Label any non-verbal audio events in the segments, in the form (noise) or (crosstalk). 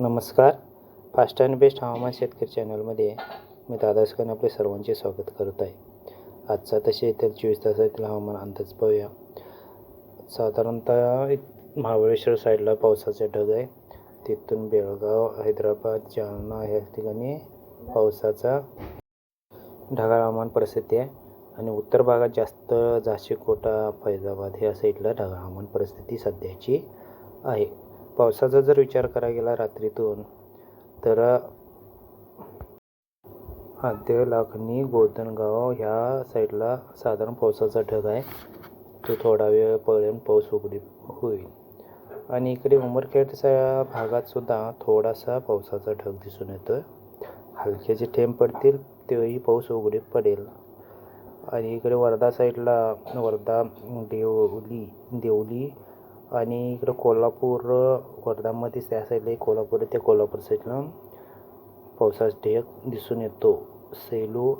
नमस्कार. Fast and best हवामान शेतकरी चॅनलमध्ये मी दादास आपले सर्वांचे स्वागत करत आहे. आजचा तसे इतर चोवीस तासातील हवामान अंदाज पाहूया. साधारणतः महाबळेश्वर साईडला पावसाचे ढग आहे. तिथून बेळगाव हैदराबाद जालना या ठिकाणी पावसाचा ढगाळ हवामान परिस्थिती आहे. आणि उत्तर भागात जास्त झाशी कोटा फैजाबाद ह्या साईडला ढगाळ हवामान परिस्थिती सध्याची आहे. पावसाचा जर विचार करायला गेला रात्रीतून तर आद्य लाखनी गोधनगाव ह्या साईडला साधारण पावसाचा ढग आहे. तो थोडा वेळ पर्यंत पाऊस उघडी होईल. आणि इकडे उमरखेडच्या भागातसुद्धा थोडासा पावसाचा ढग दिसून येतो हलके जे थेंब पडतील तेही पाऊस उघडी पडेल. आणि इकडे वर्धा साईडला वर्धा देवली देवली आणि इकडं कोल्हापूर वर्धामध्ये त्या साईडला एक कोल्हापूर आहे. त्या कोल्हापूर साईडला पावसाचा ढग दिसून येतो. सेलू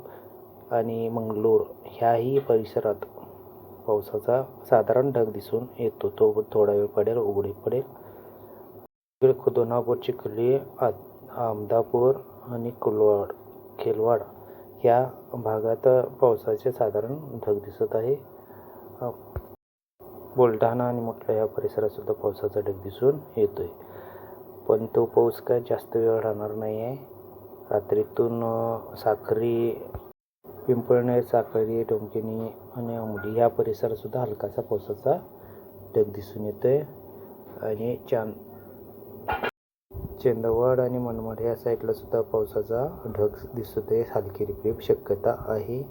आणि मंगलोर ह्याही परिसरात पावसाचा साधारण ढग दिसून येतो. तो थोडा वेळ पडेल उघडी पडेल. इकडे खुदोनापूर चिखली आ आमदापूर आणि कुलवाड खेलवाड ह्या भागात पावसाचे साधारण ढग दिसत आहे. बुलढाणा आणि मुठला या परिसरात सुद्धा पावसाचा ढग दिसून येतो आहे पण तो पाऊस काय जास्त वेळ राहणार नाही आहे रात्रीतून साखरी पिंपळनेर साखरी डोंकिनी आणि अंबडी ह्या परिसरात सुद्धा हलकासा पावसाचा ढग दिसून येतो आहे आणि चांद चंदवाड आणि मनमाड या साईडला सुद्धा पावसाचा ढग दिसत आहे हलकी रिपरिप शक्यता आहे.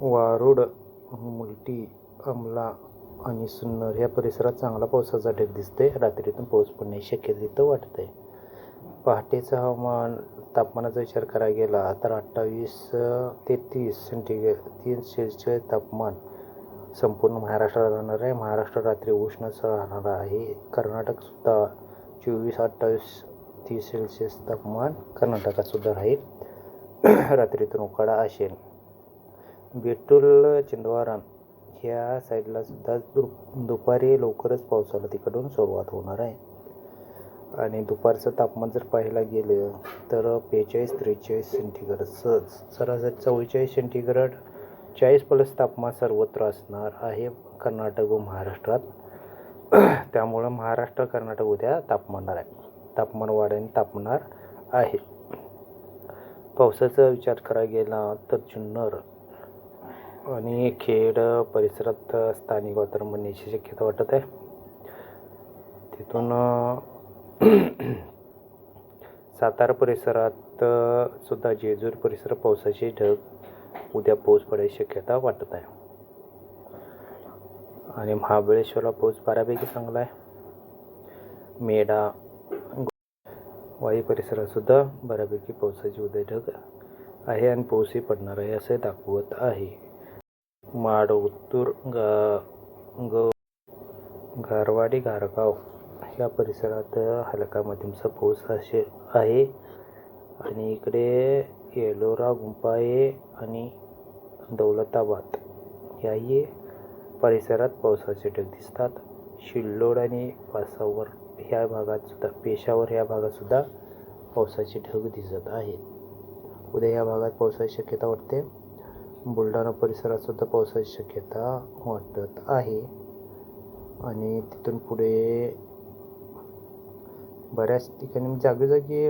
वारुड मुलटी अमला आणि सुन्नर या परिसरात चांगला पावसाचा ढग दिसतोय. रात्रीतून पाऊस पडण्याची शक्यता इथं वाटत आहे पहाटेचं हवामान तापमानाचा विचार करायला गेला तर अठ्ठावीस ते तीस सेंटीग्रेड तीस सेल्सिअस तापमान संपूर्ण महाराष्ट्रात राहणार आहे. महाराष्ट्र रात्री उष्णच राहणार आहे. कर्नाटकसुद्धा चोवीस अठ्ठावीस तीस सेल्सिअस तापमान कर्नाटकातसुद्धा राहील. (clears throat) रात्रीतून उकाडा असेल. बेटूल चिंदवारा ह्या साईडला सुद्धा दु दुपारी लवकरच पावसाला तिकडून सुरुवात होणार आहे. आणि दुपारचं तापमान जर पाहायला गेलं तर बेचाळीस त्रेचाळीस सेंटीग्रेड स सरासरी चव्वेचाळीस सेंटीग्रेड चाळीस प्लस तापमान सर्वत्र असणार आहे कर्नाटक व महाराष्ट्रात. (clears throat) त्यामुळं महाराष्ट्र कर्नाटक उद्या तापमानार आहे. तापमान वाढ्याने तापणार आहे. पावसाचा विचार करायला गेला तर जुन्नर आणि खेड परिसरात स्थानिक वातावरण बनण्याची शक्यता वाटत आहे. तिथून (clears throat) सातारा परिसरात सुद्धा जेजूर परिसर पावसाचे ढग उद्या पाऊस पडायची शक्यता वाटत आहे. आणि महाबळेश्वरला पाऊस बऱ्यापैकी चांगला आहे. मेढा वाई परिसरातसुद्धा बऱ्यापैकी पावसाची उद्या ढग आहे आणि पाऊसही पडणार आहे असे दाखवत आहे. माड उत्तूर गा ग गारवाडी गारगाव या परिसरात हलका मध्यमचा पाऊस असे आहे. आणि इकडे येलोरा गुंपाये आणि दौलताबाद याही परिसरात पावसाचे ढग दिसतात. शिल्लोड आणि पासावर ह्या भागात सुद्धा पेशावर ह्या भागात सुद्धा पावसाचे ढग दिसत आहेत. उद्या या भागात पावसाची शक्यता वाटते. बुलढाणा परिसरात सुद्धा पावसाची शक्यता वाटत आहे. आणि तिथून पुढे बऱ्याच ठिकाणी म्हणजे जागोजागी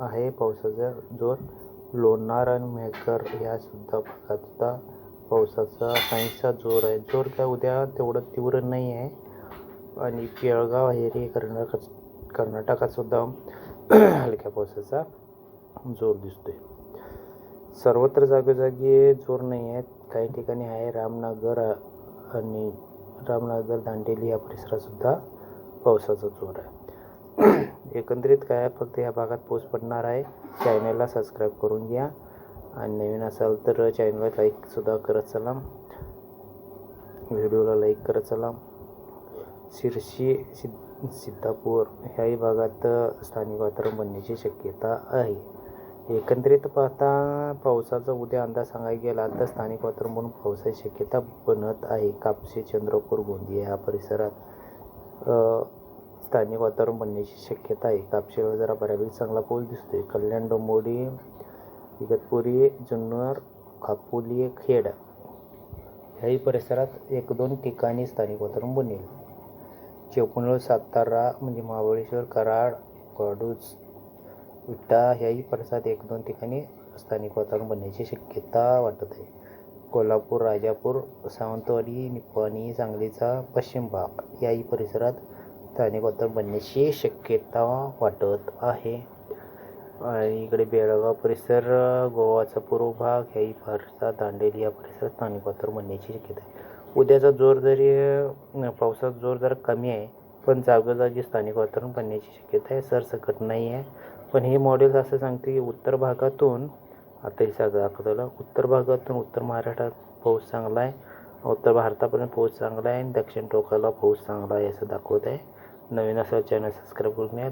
आहे पावसाचा जोर. लोणार आणि मेहकर ह्या सुद्धा भागात सुद्धा पावसाचा काहीसा जोर आहे. जोर काय उद्या तेवढं तीव्र नाही आहे आणि केळगाव हेरी कर्नाटक कर्नाटकात सुद्धा हलक्या पावसाचा जोर दिसतोय. सर्वत्र जागोजागी जोर नाही आहेत. काही ठिकाणी आहे रामनगर आणि रामनगर दांडेली या परिसरातसुद्धा पावसाचा जोर आहे. (clears throat) एकंदरीत काय फक्त या भागात पाऊस पडणार आहे. चॅनलला सबस्क्राईब करून घ्या. आणि नवीन असाल तर चॅनलला लाईकसुद्धा करत चला. व्हिडिओला लाईक करत चला. शिर्शी सिद्ध सिद्धापूर ह्याही भागात स्थानिक वातावरण बनण्याची शक्यता आहे. एकंदरीत पाहता पावसाचा उद्या अंदाज सांगायला गेला तर स्थानिक वातावरण म्हणून पावसाची शक्यता बनत आहे. कापशी चंद्रपूर गोंदिया ह्या परिसरात स्थानिक वातावरण बनण्याची शक्यता आहे. कापशीला जरा बऱ्यापैकी चांगला पाऊस दिसतोय. कल्याण डोंबोडी इगतपुरी जुन्नर खापोली खेड ह्याही परिसरात एक दोन ठिकाणी स्थानिक वातावरण बनेल. चिपळूण सातारा म्हणजे महाबळेश्वर कराड वाडूज विटा ह्याही परिसरात एक दोन ठिकाणी स्थानिक वातावरण बनण्याची शक्यता वाटत आहे. कोल्हापूर राजापूर सावंतवाडी निपाणी सांगलीचा पश्चिम भाग याही परिसरात स्थानिक वातावरण बनण्याची शक्यता वाटत आहे. आणि इकडे बेळगाव परिसर गोवाचा पूर्व भाग ह्याही परिसरात दांडेली या परिसरात स्थानिक वातावरण बनण्याची शक्यता आहे. उद्याचा जोर जरी पावसाचा जोर जरा कमी आहे पण जागोजागी स्थानिक वातावरण बनण्याची शक्यता आहे. सरसकट नाही आहे. पण हे मॉडेल असं सांगते की उत्तर भागातून आता हे सगळं दाखवलं उत्तर भागातून उत्तर महाराष्ट्रात पाऊस चांगला आहे. उत्तर भारतापर्यंत पाऊस चांगला आहे आणि दक्षिण टोकाला पाऊस चांगला आहे असं दाखवत आहे नवीन असेल चॅनल सबस्क्राईब करून घ्या.